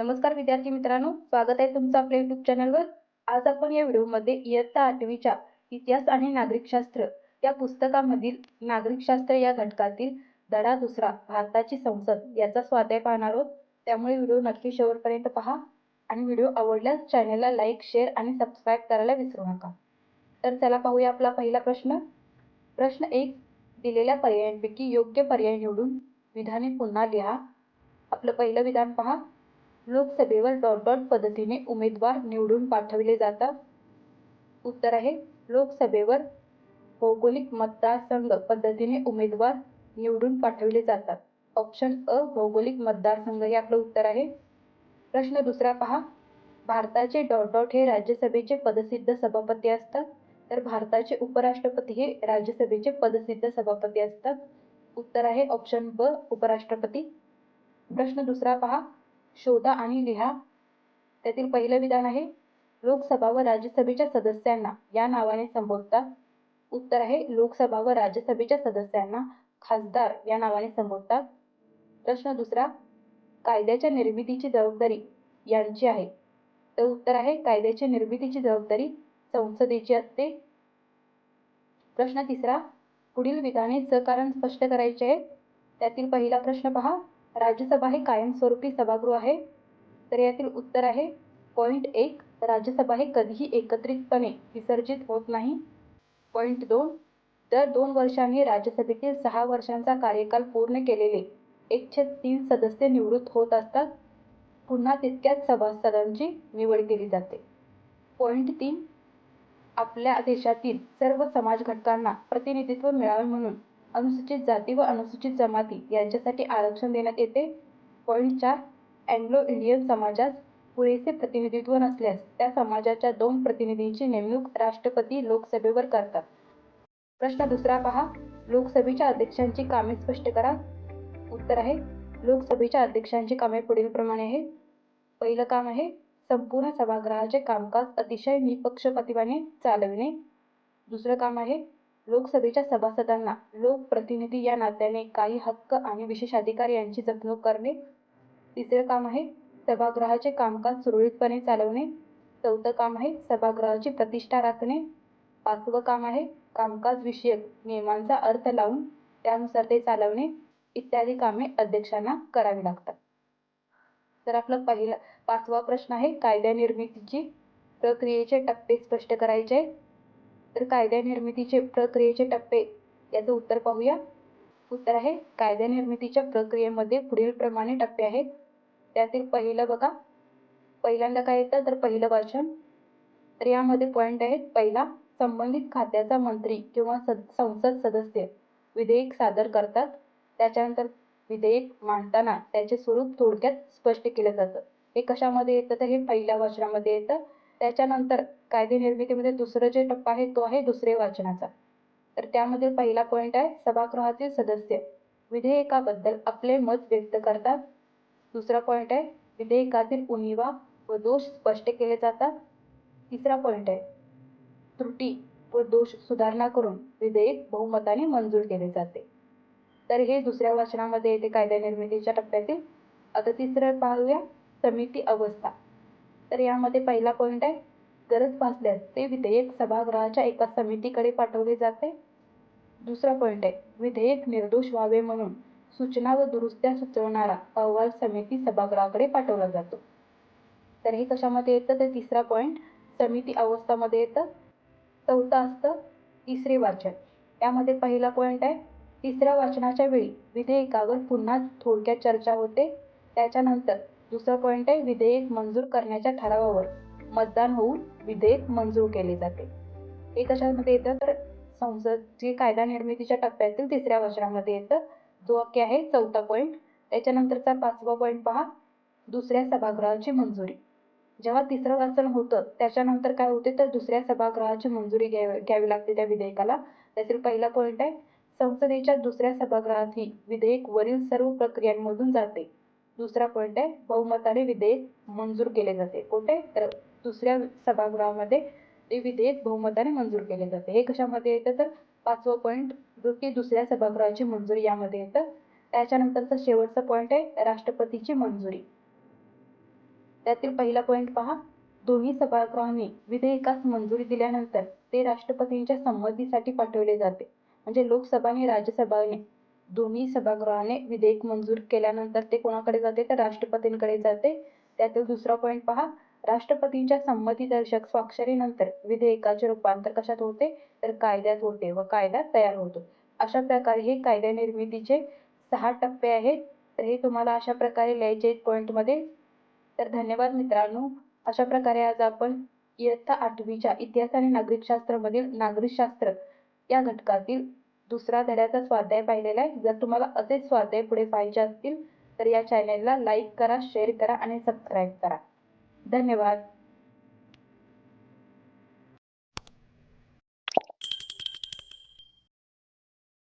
नमस्कार विद्यार्थी मित्रांनो स्वागत आहे तुमचं आपल्या युट्यूब चॅनलवर आज आपण या व्हिडिओमध्ये इयत्ता आठवीच्या इतिहास आणि नागरिकशास्त्र या पुस्तकामधील नागरिकशास्त्र या घटकातील धडा दुसरा भारताची संसद याचा स्वाध्याय पाहणार आहोत. त्यामुळे व्हिडिओ नक्की शेवटपर्यंत पहा आणि व्हिडिओ आवडल्यास चॅनलला लाईक शेअर आणि सबस्क्राईब करायला विसरू नका. तर चला पाहूया आपला पहिला प्रश्न. प्रश्न एक दिलेल्या पर्यायांपैकी योग्य पर्याय निवडून विधाने पुन्हा लिहा. आपलं पहिलं विधान पहा. लोकसभेवर डॉट डॉट पद्धतीने उमेदवार निवडून पाठविले जातात. उत्तर आहे लोकसभेवर भौगोलिक मतदारसंघ पद्धतीने उमेदवार निवडून पाठविले जातात. ऑप्शन अ भौगोलिक मतदारसंघ हे आपलं उत्तर आहे. प्रश्न दुसरा पहा भारताचे डॉट डॉट हे राज्यसभेचे पदसिद्ध सभापती असतात तर भारताचे उपराष्ट्रपती हे राज्यसभेचे पदसिद्ध सभापती असतात. उत्तर आहे ऑप्शन ब उपराष्ट्रपती. प्रश्न दुसरा पहा शोधा आणि लिहा. त्यातील पहिलं विधान आहे लोकसभा व राज्यसभेच्या सदस्यांना. या नावाने संबोधतात. उत्तर आहे लोकसभा व राज्यसभेच्या सदस्यांना खासदार या नावाने संबोधतात. प्रश्न दुसरा कायद्याच्या निर्मितीची जबाबदारी यांची आहे. तर उत्तर आहे कायद्याच्या निर्मितीची जबाबदारी संसदेची असते. प्रश्न तिसरा पुढील विधाने सकारण स्पष्ट करायचे आहेत? त्यातील पहिला प्रश्न पहा. राज्यसभा हे कायमस्वरूपी सभागृह आहे. तर यातील उत्तर आहे पॉईंट एक राज्यसभा हे कधीही एकत्रितपणे विसर्जित होत नाही. पॉईंट दोन दर दोन वर्षांनी राज्यसभेतील सहा वर्षांचा कार्यकाल पूर्ण केलेले एकशे तीन सदस्य निवृत्त होत असतात. पुन्हा तितक्याच सभासदांची निवड केली जाते. पॉईंट तीन आपल्या देशातील सर्व समाज घटकांना प्रतिनिधित्व मिळावे म्हणून अनुसूचित जाती व अनुसूचित जमाती यांच्यासाठी आरक्षण देण्यात येते. पॉईंट चार अँग्लो इंडियन समाजास पुरेसे प्रतिनिधित्व नसल्यास त्या समाजाच्या दोन प्रतिनिधींची नेमणूक राष्ट्रपती लोकसभेवर करतात. प्रश्न दुसरा पहा लोकसभेच्या अध्यक्षांची कामे स्पष्ट करा. उत्तर आहे लोकसभेच्या अध्यक्षांची कामे पुढीलप्रमाणे आहे. पहिलं काम आहे संपूर्ण सभागृहाचे कामकाज अतिशय निपक्षपातीपणे चालविणे. दुसरं काम आहे लोकसभेच्या सभासदांना लोकप्रतिनिधी या नात्याने काही हक्क आणि विशेष अधिकार यांची जपणूक करणे तिसरं काम आहे सभागृहाचे कामकाज सुरळीतपणे चालवणे चौथं काम आहे सभागृहाची प्रतिष्ठा राखणे पाचवं काम आहे कामकाज विषयक नियमांचा अर्थ लावून त्यानुसार ते चालवणे इत्यादी कामे अध्यक्षांना करावी लागतात. तर आपला पहिला पाचवा प्रश्न आहे कायद्या निर्मितीची प्रक्रियेचे टप्पे स्पष्ट करायचे. तर कायद्या निर्मितीचे प्रक्रियेचे टप्पे याचं उत्तर पाहूया. उत्तर आहे कायद्या निर्मितीच्या प्रक्रियेमध्ये पुढील प्रमाणे टप्पे आहेत. त्यातील पहिलं बघा. पहिल्यांदा काय येतं? तर पहिलं वाचन तर यामध्ये पॉईंट आहेत. पहिला संबंधित खात्याचा मंत्री किंवा संसद सदस्य विधेयक सादर करतात. त्याच्यानंतर विधेयक मांडताना त्याचे स्वरूप थोडक्यात स्पष्ट केलं जातं. हे कशामध्ये येतं? तर हे पहिल्या वाचनामध्ये येतं. त्याच्यानंतर कायदे निर्मितीमध्ये दुसरं जे टप्पा आहे तो आहे दुसरे वाचनाचा. तर त्यामध्ये पहिला पॉईंट आहे सभागृहातील सदस्य. विधेयकाबद्दल आपले मत व्यक्त करतात. दुसरा पॉईंट आहे विधेयकातील उनिवा व दोष स्पष्ट केले जातात. तिसरा पॉईंट आहे त्रुटी व दोष सुधारणा करून विधेयक बहुमताने मंजूर केले जाते. तर हे दुसऱ्या वाचनामध्ये येते कायदा निर्मितीच्या टप्प्यातील. आता तिसरं पाहूया समिती अवस्था. तर यामध्ये पहिला पॉईंट आहे गरज भासल्यास ते विधेयक सभागृहाच्या एका समितीकडे पाठवले जाते. दुसरा पॉईंट आहे विधेयक निर्दोष व्हावे म्हणून सूचना व दुरुस्त्या सुचवणारा अहवाल समिती सभागृहाकडे पाठवला जातो. तर हे कशामध्ये येतं? तर तिसरा पॉईंट समिती अवस्थामध्ये येतं. चौथा असतं तिसरे वाचन. यामध्ये पहिला पॉईंट आहे तिसऱ्या वाचनाच्या वेळी विधेयकावर पुन्हा थोडक्यात चर्चा होते. त्याच्यानंतर दुसरा पॉईंट आहे विधेयक मंजूर करण्याच्या ठरावावर. मतदान होऊन विधेयक मंजूर केले जाते. हे कशामध्ये येतं? तर संसद जे कायदा निर्मितीच्या टप्प्यातील तिसऱ्या वाचनामध्ये येतं. जो वाक्य आहे चौथा पॉईंट त्याच्यानंतरचा पाचवा पॉईंट पहा. दुसऱ्या सभागृहाची मंजुरी. जेव्हा तिसरं वाचन होतं त्याच्यानंतर काय होते? तर दुसऱ्या सभागृहाची मंजुरी घ्यावी घ्यावी लागते त्या विधेयकाला. त्यातील पहिला पॉईंट आहे संसदेच्या दुसऱ्या सभागृहात ही विधेयक वरील सर्व प्रक्रियांमधून जाते. दुसरा पॉईंट आहे बहुमताने विधेयक मंजूर केले जाते. कोणते? तर दुसऱ्या सभागृहामध्ये ते विधेयक बहुमताने मंजूर केले जाते. हे कशामध्ये येतं? तर पाचवं पॉईंट जो की दुसऱ्या सभागृहाची मंजुरी यामध्ये येतं. त्याच्यानंतरचा शेवटचा पॉईंट आहे राष्ट्रपतीची मंजुरी. त्यातील पहिला पॉईंट पहा. दोन्ही सभागृहांनी विधेयकास मंजुरी दिल्यानंतर ते राष्ट्रपतींच्या संमतीसाठी पाठवले जाते. म्हणजे लोकसभा आणि राज्यसभाने दोन्ही सभागृहाने विधेयक मंजूर केल्यानंतर ते कोणाकडे जाते? तर राष्ट्रपतींकडे जाते. त्यातील दुसरा पॉईंट पहा. राष्ट्रपतींच्या संमतीदर्शक स्वाक्षरीनंतर विधेयकाचे रूपांतर कशात होते? तर कायद्यात होते व कायदा तयार होतो. अशा प्रकारे हे कायदा निर्मितीचे सहा टप्पे आहेत. तर हे तुम्हाला अशा प्रकारे लिहायचे आहेत पॉईंटमध्ये तर धन्यवाद मित्रांनो. अशा प्रकारे आज आपण इयत्ता आठवीच्या इतिहास आणि नागरिकशास्त्रामधील नागरिकशास्त्र या घटकातील दुसरा धड्याचा स्वाध्याय पाहिलेला आहे. जर तुम्हाला असेच स्वाध्याय पुढे पाहिजे असतील तर या चॅनेलला लाईक करा शेअर करा आणि सबस्क्राईब करा. धन्यवाद.